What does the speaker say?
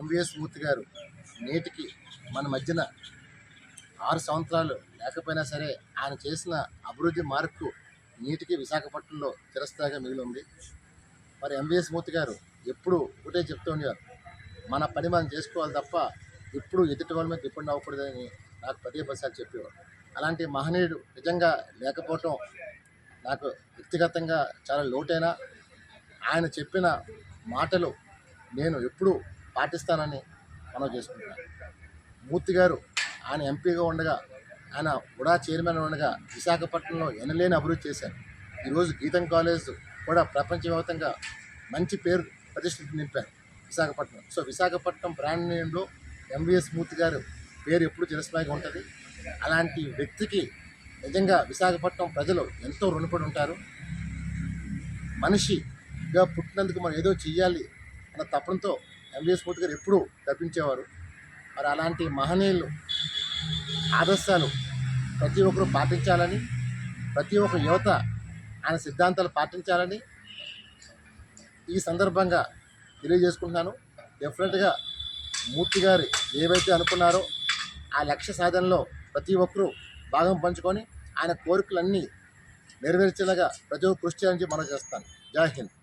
MVS Murthy గారు నేటికి మన మధ్యన ఆరు సంవత్సరాలు లేకపోయినా సరే ఆయన చేసిన అభివృద్ధి మార్పు నీటికి విశాఖపట్నంలో చిరస్థాయిగా మిగిలి ఉంది. మరి ఎంవిఎస్ మూర్తి గారు ఎప్పుడు ఒకటే చెప్తూ ఉండేవారు మన పని మనం చేసుకోవాలి తప్ప ఇప్పుడు ఎదుటి వాళ్ళ మీద డిపెండ్ అవ్వకూడదని నాకు పదే పదిసార్లు చెప్పేవారు. అలాంటి మహనీయుడు నిజంగా లేకపోవటం నాకు వ్యక్తిగతంగా చాలా లోటైనా. ఆయన చెప్పిన మాటలు నేను ఎప్పుడూ పాటిస్తానని మనం చేసుకుంటున్నాను. మూర్తి గారు ఆయన ఎంపీగా ఉండగా ఆయన ఉడా చైర్మన్ ఉండగా విశాఖపట్నంలో ఎనలేని అభివృద్ధి చేశారు. ఈరోజు గీతం కాలేజ్ కూడా ప్రపంచవ్యాప్తంగా మంచి పేరు ప్రతిష్ఠ నింపారు విశాఖపట్నం. సో విశాఖపట్నం బ్రాండ్ నేమ్లో ఎంవిఎస్ మూర్తి గారు పేరు ఎప్పుడు చిరస్థాయిగా ఉంటుంది. అలాంటి వ్యక్తికి నిజంగా విశాఖపట్నం ప్రజలు ఎంతో రుణపడి ఉంటారు. మనిషిగా పుట్టినందుకు మనం ఏదో చెయ్యాలి అన్న తపనతో ఎంవిఎస్ మూర్తి గారు ఎప్పుడూ తప్పించేవారు. మరి అలాంటి మహనీయులు ఆదర్శాలు ప్రతి ఒక్కరూ పాటించాలని ప్రతి ఒక్క యువత ఆయన సిద్ధాంతాలు పాటించాలని ఈ సందర్భంగా తెలియజేసుకుంటున్నాను. డెఫినెట్గా మూర్తి గారు ఏవైతే అనుకున్నారో ఆ లక్ష్య సాధనలో ప్రతి ఒక్కరూ భాగం పంచుకొని ఆయన కోరికలన్నీ నెరవేర్చేలాగా ప్రతి ఒక్క కృషి చేయాలని మనం చేస్తాను. జై హింద్.